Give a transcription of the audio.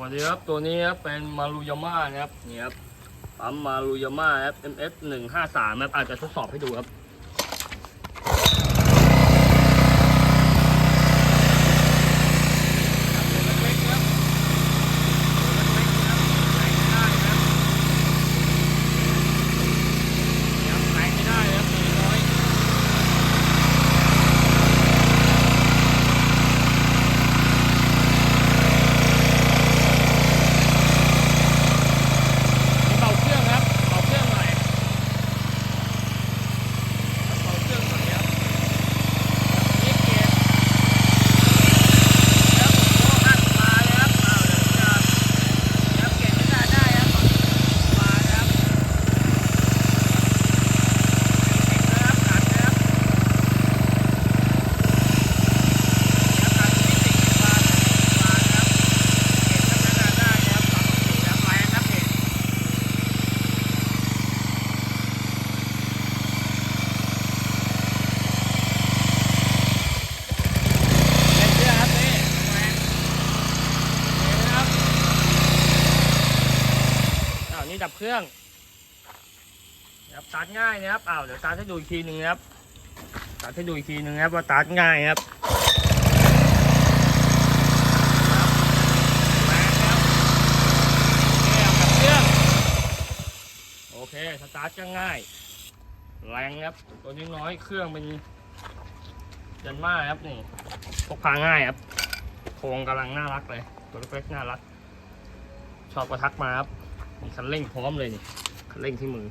วัสดีครับ ตัวนี้ครับเป็นมารุยาม่านะครับนี่ครับปั๊มมารุยาม่าครับ MS หนึ่งห้าสามครับอาจจะทดสอบให้ดูครับ แรงไม่ได้ครับตัวน้อย เป่าเครื่องครับเป่าเครื่องหน่อยเป่าเครื่องหน่อยครับนี่เกียร์แล้วผมก็อัดมาเลยครับเอาเดี๋ยวจะเดี๋ยวเกียร์ไม่ได้ได้ครับมาครับติดนะครับตัดนะครับเดี๋ยวตัดที่ติดมามาครับเกียร์ทำงานได้ครับปรับสีครับแรงครับเกียร์ เป็นเชื่อครับนี่แหวนนี่นะครับอ้าวนี่ ดับเครื่องครับสตาร์ทง่ายนะครับอ้าวเดี๋ยวสตาร์ทให้ดูอีกทีหนึ่งนะครับสตาร์ทให้ดูอีกทีหนึ่งนะครับว่าสตาร์ทง่ายครับแรงครับนี่ครับดับเครื่องโอเคสตาร์ทก็ง่ายแรงครับตัวนี้น้อยเครื่องเป็นยันมาครับนี่พกพาง่ายครับโครงกำลังน่ารักเลย ตัวเล็กๆน่ารัก ชอบก็ทักมาครับ คันเร่งพร้อมเลยนี่คันเร่งที่มือ